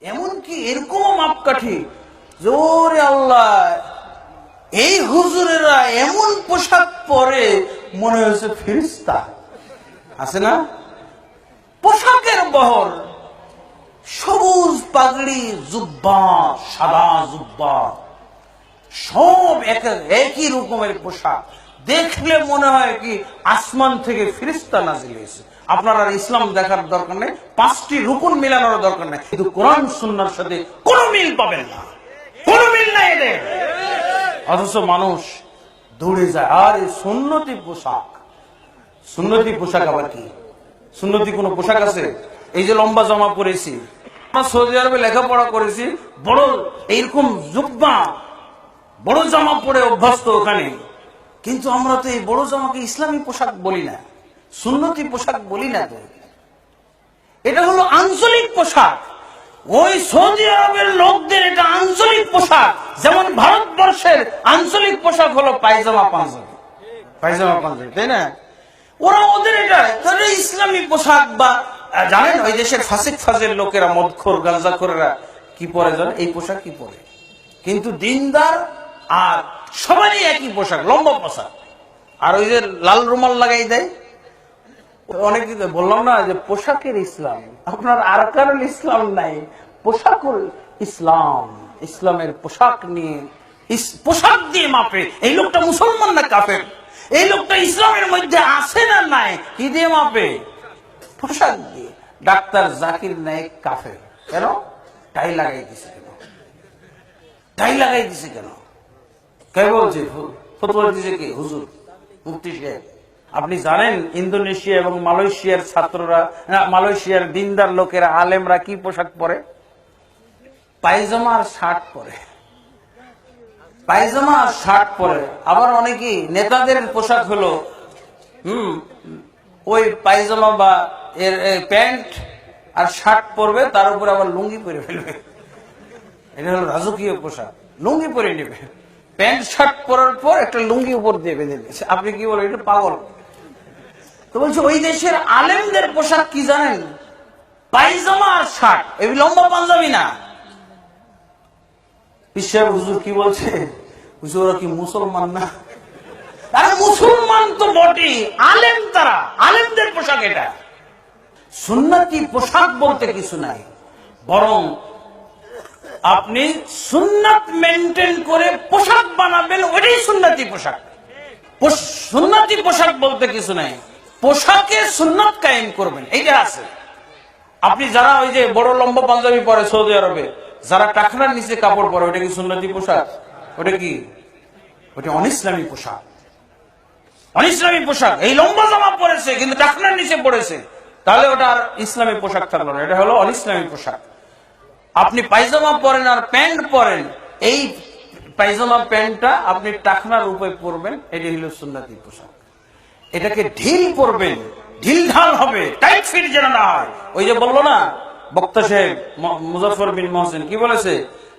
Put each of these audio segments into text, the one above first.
এমনকি এরকম মাপকাঠি। জোরে আল্লাহ, এই হুজুরেরা এমন পোশাক পরে মনে হয়েছে ফিরিস্তা আছে না? পোশাকের বহর, সবুজ পাগড়ি, জুব্বা, সাদা জুব্বা, সব এক- একই রকমের পোশাক। দেখলে মনে হয় কি আসমান থেকে ফিরিস্তা নাজিল হয়েছে। আপনার আর ইসলাম দেখার দরকার নেই, পাঁচটি রুকুন মিলানোর দরকার নেই। কিন্তু কোরআন সুন্নার সাথে কোনো মিল পাবেন না। কোনো মিল নাই এদের। অথচ মানুষ দৌড়ে যায়। আর সুন্নতি পোশাক সুন্নতি পোশাক আবার কি? সুন্নতি কোনো পোশাক আছে? এই যে লম্বা জামা পরেছি, আমরা সৌদি আরবে লেখাপড়া করেছি, বড় এইরকম জুব্বা, বড় জামা পরে অভ্যস্ত ওখানে। কিন্তু আমরা তো এই বড় জামাকে ইসলামী পোশাক বলি না, সুন্নতি পোশাক বলি না তো। এটা হলো আঞ্চলিক পোশাক। ওই সৌদি আরবের লোকদের এটা আঞ্চলিক পোশাক। যেমন ভারতবর্ষের আঞ্চলিক পোশাক হলো পায়জামা পাঞ্জাবি। পায়জামা পাঞ্জাবি, তাই না? ওরা ওদের এটা ইসলামী পোশাক বা জানেন ওই দেশের ফাসিক ফাজের লোকেরা, মদখোর গাঞ্জাখোরেরা কি পরে জানেন? এই পোশাক কি পরে? কিন্তু দিনদার আর সবারই একই পোশাক, লম্বা পোশাক। আর ওই যে লাল রুমাল লাগাই দেয়। অনেক বললাম না যে পোশাকের ইসলাম। আপনার আরকানুল ইসলাম নাই। পোশাকুল ইসলাম। ইসলামের পোশাক নিয়ে পোশাক দিয়ে মাপে। এই লোকটা মুসলমান না কাফের? এই লোকটা ইসলামের মধ্যে আছে না নাই? কি দিয়ে মাপে? পোশাক দিয়ে। ডাক্তার জাকির নায়ক কাফের। কেন? টাই লাগাই দিছে কেন? টাই লাগাই দিছে কেন? কে বলছে ফতোয়া দিছে কি? হুজুর, মুফতি সাহেব। আপনি জানেন ইন্দোনেশিয়া এবং মালয়েশিয়ার ছাত্ররা মালয়েশিয়ার দিনদার লোকেরা, আলেমরা কি পোশাক পরে? পায়জামা আর শার্ট পরে। পায়জামা আর শার্ট পরে। আবার অনেকেই নেতাদের পোশাক হলো, হুম, ওই পায়জামা বা এর প্যান্ট আর শার্ট পরবে, তার উপরে আবার লুঙ্গি পরে ফেলবে। এটা হলো রাজকীয় পোশাক। লুঙ্গি পরে নেবে। প্যান্ট শার্ট পরার পর একটা লুঙ্গি উপর দিয়ে বেঁধে নেবে আপনি কি বলেন, এটা পাগল? তো বলছে, ওই দেশের আলেমদের পোশাক কি জানেন? আর শার্ট। এই লম্বা পাঞ্জাবি না। হুজুর কি বলছে? হুজুর কি মুসলমান না? মুসলমান তো বটে আলেম তারা। আলেমদের পোশাক এটা। সুন্নতি পোশাক বলতে কিছু নাই। বরং আপনি সুন্নাত মেনটেন করে পোশাক বানাবেন ওইটাই সুন্নতি পোশাক। পোশ- সুন্নতি পোশাক বলতে কিছু নাই। পোশাকে সুন্নত কায়েম করবেন, এইটা আছে। আপনি যারা ওই যে বড় লম্বা পাঞ্জাবি পরে সৌদি আরবে, যারা টাকনার নিচে কাপড় পরে, ওটা কি সুন্নতি পোশাক? ওটা কি? ওটা অনিসলামী পোশাক। অনিসলামী পোশাক। এই লম্বা জামা পরেছে, কিন্তু টাকনার নিচে পড়েছে তাহলে ওটা আর ইসলামী পোশাক থাকল না। এটা হলো অনিসলামী পোশাক। আপনি পায়জামা পরেন আর প্যান্ট পরেন, এই পায়জামা প্যান্টটা আপনি টাকনার উপরে পরবেন, এটি হলো সুন্নতি পোশাক। এটাকে ঢিল পরবেন, ঢিল ঢাল হবে, টাইট ফিট যেন না হয়। ওই যে বলল না, বক্তা সাহেব মুজাফর বিন মহসেন, কি বলেছে?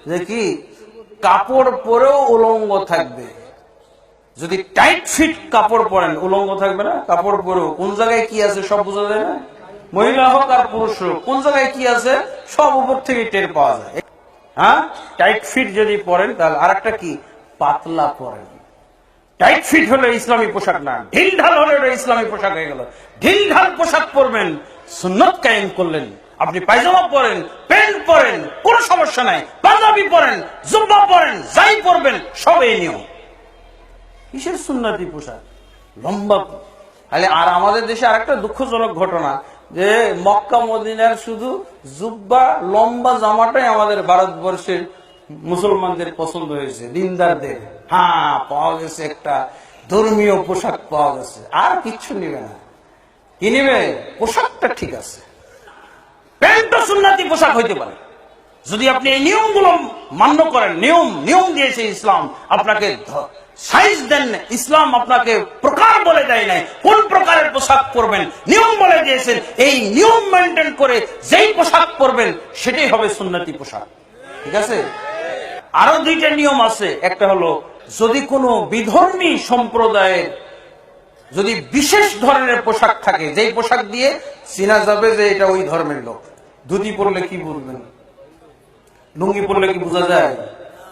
যে কি, কাপড় পরেও উলঙ্গ থাকবে। যদি টাইট ফিট কাপড় পরেন, উলঙ্গ থাকবে না? কাপড় পরেও। কোন জায়গায় কি আছে সব বোঝা যায় না? মহিলা হোক আর পুরুষ হোক, কোন জায়গায় কি আছে? সব উপর থেকে টের পাওয়া যায়। হ্যাঁ? টাইট ফিট যদি পরেন, তাহলে আর একটা কি? পাতলা পরেন। টাইট ফিট হলে ইসলামী পোশাক না। ঢিল ঢাল হলে ইসলামী পোশাক হয়ে গেল। ঢিল ঢাল পোশাক পরবেন, সুন্নত কায়েম করলেন। আপনি পায়জামা পরেন, প্যান্ট পরেন, কোনো সমস্যা নাই। পাঞ্জাবি পরেন জুম্বা পরেন, যাই পরবেন, সব এই নিয়ম। কিসের সুন্নতি পোশাক? লম্বা তাহলে আর আমাদের দেশে আরেকটা দুঃখজনক ঘটনা। যে মক্কা মদিনার শুধু জুব্বা, লম্বা জামাটাই আমাদের ভারতবর্ষের মুসলমানদের পছন্দ হয়েছে, দিনদারদের। হ্যাঁ পাওয়া গেছে একটা ধর্মীয় পোশাক পাওয়া গেছে। আর কিচ্ছু নিবে না। কি নিবে? পোশাকটা ঠিক আছে। পোশাক হইতে পারে। যদি আপনি এই নিয়মগুলো মান্য করেন, নিয়ম নিয়ম দিয়েছে ইসলাম, আপনাকে সাইজ দেন ইসলাম আপনাকে প্রকার বলে দেয় নাই। কোন প্রকারের পোশাক পরবেন? নিয়ম বলে দিয়েছেন। এই নিয়ম মেনটেন করে যেই পোশাক পরবেন, সেটাই হবে সুন্নতি পোশাক। ঠিক আছে? আরও দুইটা নিয়ম আছে। একটা হলো, যদি কোনো বিধর্মী সম্প্রদায়ের যদি বিশেষ ধরনের পোশাক থাকে, যেই পোশাক দিয়ে চিনা যাবে যে এটা ওই ধর্মের লোক। ধুতি পরলে কি বলবেন লুঙ্গি পরলে কি বোঝা যায়?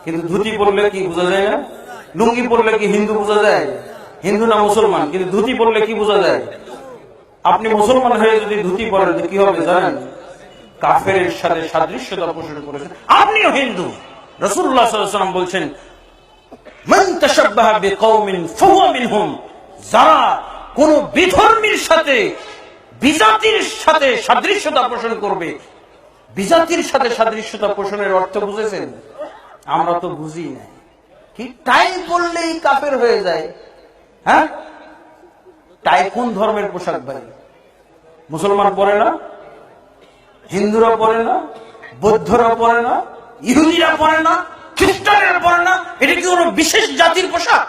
কিন্তু ধুতি পরলে কি বোঝা যায় না? লুঙ্গি পরলে কি হিন্দু বোঝা যায়? হিন্দু না মুসলমান? কিন্তু ধুতি পরলে কি বোঝা যায়? আপনি মুসলমান হয়ে যদি ধুতি পরেন কি হবে জানেন? কাফের সাথে সাদৃশ্যতা পোষণ করেছেন। আপনিও হিন্দু। রসুল্লাহ সাল্লাম বলছেন যারা কোন বিধর্মীর সাথে, বিজাতির সাথে সাদৃশ্যতা পোষণ করবে, বিজাতির সাথে সাদৃশ্যতা পোষণের অর্থ বুঝেছেন? আমরা তো বুঝি না কি? টাই পরলেই কাফের হয়ে যায়। হ্যাঁ? টাই কোন ধর্মের পোশাক ভাই। মুসলমান পরে না? হিন্দুরা পরে না? বৌদ্ধরা পরে না? ইহুদিরা পরে না? খ্রিস্টানেরা পরে না? এটা কি কোনো বিশেষ জাতির পোশাক?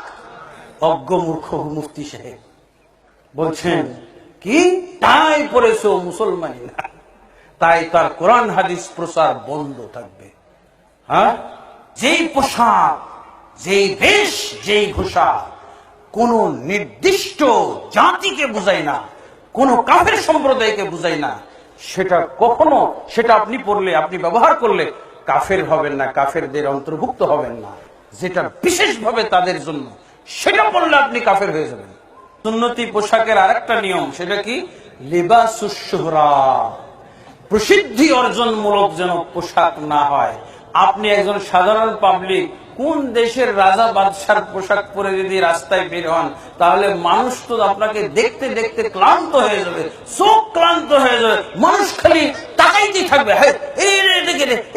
অজ্ঞ মূর্খ মুফতি সাহেব বলছেন, কি? তাই পড়েছে মুসলমানেরা তাই তার কোরআন হাদিস প্রচার বন্ধ থাকবে। হ্যাঁ? যেই পোশাক যেই বেশ যেই ঘোষা, কোন নির্দিষ্ট জাতিকে বুঝায় না, কোন কাফের সম্প্রদায়কে বুঝায় না, সেটা কখনো, সেটা আপনি পড়লে, আপনি ব্যবহার করলে কাফের হবেন না, কাফেরদের অন্তর্ভুক্ত হবেন না। যেটা বিশেষভাবে তাদের জন্য, সেটা পড়লে আপনি কাফের হয়ে যাবেন। সুন্নতি পোশাকের আরেকটা নিয়ম, সেটা কি? লেবাসুসরা প্রসিদ্ধি অর্জনমূলক যেন পোশাক না হয়। আপনি একজন সাধারণ পাবলিক কোন দেশের রাজা বাদশার পোশাক পরে যদি রাস্তায় বের হন তাহলে মানুষ তো আপনাকে দেখতে দেখতে ক্লান্ত হয়ে যাবে চোখ ক্লান্ত হয়ে যাবে। মানুষ খালি তাকাইতেই থাকবে হ্যাঁ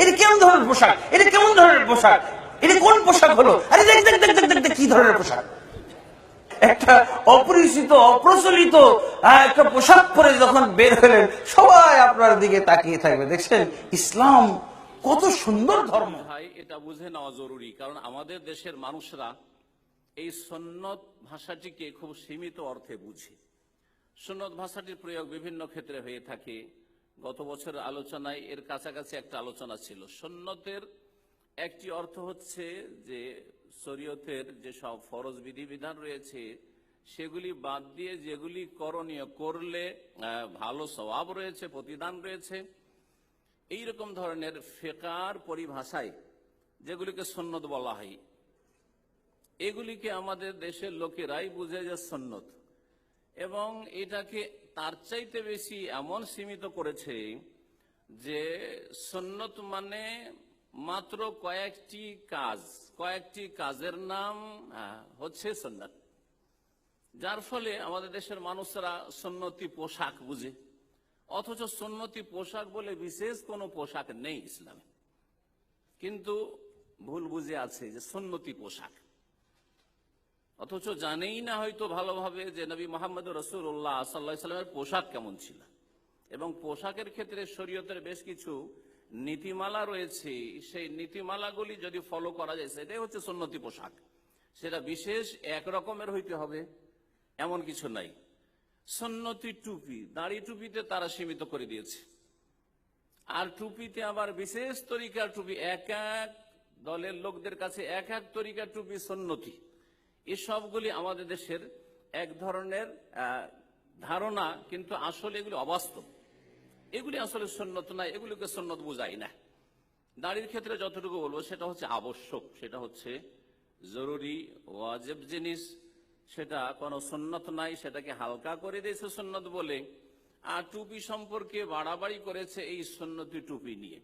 এটা কেমন ধরনের পোশাক এটা কেমন ধরনের পোশাক এটা কোন পোশাক হলো? আরে দেখ দেখ দেখ দেখ দেখ, দেখ কি ধরনের পোশাক? একটা অপরিচিত অপ্রচলিত একটা পোশাক পরে যখন বের হলেন সবাই আপনার দিকে তাকিয়ে থাকবে। দেখছেন ইসলাম কত সুন্দর ধর্ম। ভাই এটা বুঝে নেওয়া জরুরি, কারণ আমাদের দেশের মানুষরা এই সন্ন্যত ভাষাটিকে খুব সীমিত অর্থে বুঝে। সন্ন্যত ভাষাটির প্রয়োগ বিভিন্ন ক্ষেত্রে হয়ে থাকে। গত বছরের আলোচনায় এর কাছাকাছি একটা আলোচনা ছিল। সন্ন্যতের একটি অর্থ হচ্ছে যে শরীয়তের যে সব ফরজ বিধিবিধান রয়েছে, সেগুলি বাদ দিয়ে যেগুলি করণীয়, করলে ভালো স্বভাব রয়েছে, প্রতিদান রয়েছে এইরকম ধরনের ফেকার পরিভাষায় যেগুলিকে সন্ন্যত বলা হয়, এগুলিকে আমাদের দেশের লোকেরাই বুঝে যে সন্ন্যত। এবং এটাকে তার চাইতে বেশি এমন সীমিত করেছে যে সন্ন্যত মানে মাত্র কয়েকটি কাজ, কয়েকটি কাজের নাম হচ্ছে সন্ন্যত। যার ফলে আমাদের দেশের মানুষরা সন্ন্যতি পোশাক বুঝে। অথচ সন্ন্যতি পোশাক বলে বিশেষ কোনো পোশাক নেই ইসলামে। কিন্তু ভুল বুঝে আছে যে সন্ন্যতি পোশাক। অথচ জানেই না হয়তো ভালোভাবে যে নবী মোহাম্মদ রসুল্লাহ সাল্লাহ সাল্লামের পোশাক কেমন ছিল। এবং পোশাকের ক্ষেত্রে শরীয়তের বেশ কিছু নীতিমালা রয়েছে। সেই নীতিমালাগুলি যদি ফলো করা যায়, সেটাই হচ্ছে সন্ন্যতি পোশাক। সেটা বিশেষ এক রকমের হইতে হবে, এমন কিছু নাই। সন্ন্যতি টুপি, দাড়ি টুপিতে তারা সীমিত করে দিয়েছে। আর টুপিতে আবার বিশেষ তরিকার টুপি, এক এক দলের লোকদের কাছে এক এক তরিকার টুপি সন্নতি এসবগুলি আমাদের দেশের এক ধরনের ধারণা, কিন্তু আসলে এগুলি অবাস্তব। এগুলি আসলে সন্ন্যত না, এগুলিকে সন্ন্যত বোঝাই না। দাড়ির ক্ষেত্রে যতটুকু বলব, সেটা হচ্ছে আবশ্যক, সেটা হচ্ছে জরুরি, ওয়াজেব জিনিস সেটা কোনো সন্ন্যত নাই, সেটাকে হালকা করে দিয়েছে সন্ন্যত বলে। আর টুপি সম্পর্কে বাড়াবাড়ি করেছে এই সন্ন্যতি টুপি নিয়ে।